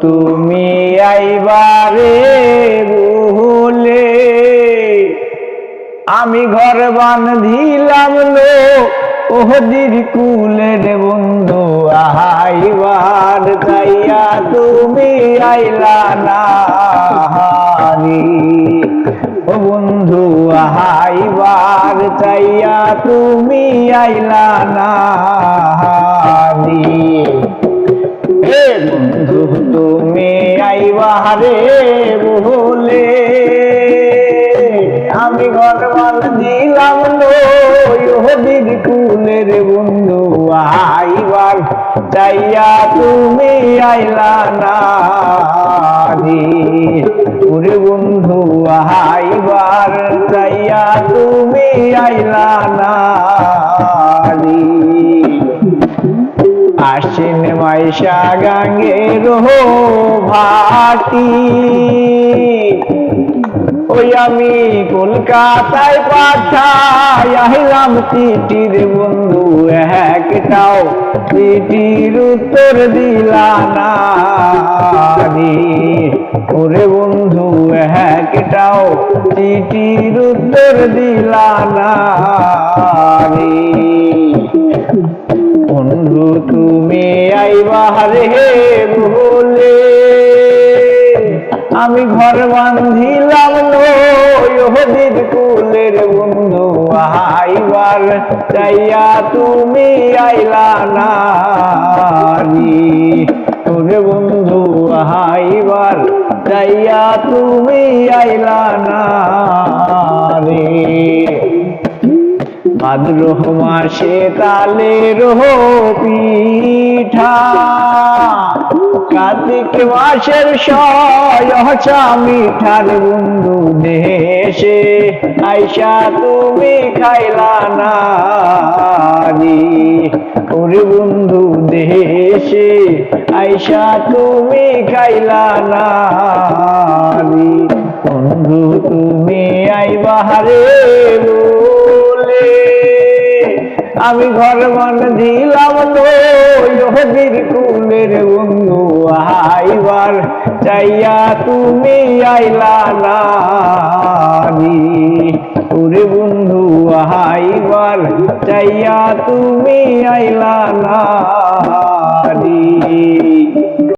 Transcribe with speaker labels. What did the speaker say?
Speaker 1: তুমি আইবারে বলে আমি ঘর বান্ধিলাম লো, ওহদির কুলের বন্ধু আহাইবার তাইয়া তুমি আইলা না ও বন্ধু আহাইবার চাইয়া তুমি আইলা না আইবারে বলে, আমি ঘর বাল দিলাম নদীর কুলের বন্ধু, আইবার চাইয়া তুমি আইলা না বন্ধু, আইবার চাইয়া তুমি আইলা না আশ্বিন মাইশা গাঙ্গের ভাটি। ওই আমি কলকাতায় পাঠাই, আহিলাম চিঠির বন্ধু একটাও। চিঠির উত্তর দিলা না ওরে বন্ধু একটাও, চিঠির উত্তর দিলা না তুমি আইবারে বলে আমি ঘর বান্ধিলাম নদীর কুলের বন্ধু, আইবার চাইয়া তুমি আইলা না রে। ওরে বন্ধু, আইবার চাইয়া তুমি আইলা না রে ভাদ্র মাসে তালের পিঠা কার্তিক মাসের সয়চা মিঠার বন্ধু দেশে। আইসা তুমি খাইলা না ওরে বন্ধু দেশে। আইসা তুমি খাইলা না বন্ধু, তুমি আইবাহারে বলে আমি ঘর মন দিলাম নদীর কুলের বন্ধু আইবার চাইয়া তুমি আইলা না রে। ওরে বন্ধু আইবার চাইয়া তুমি আইলা না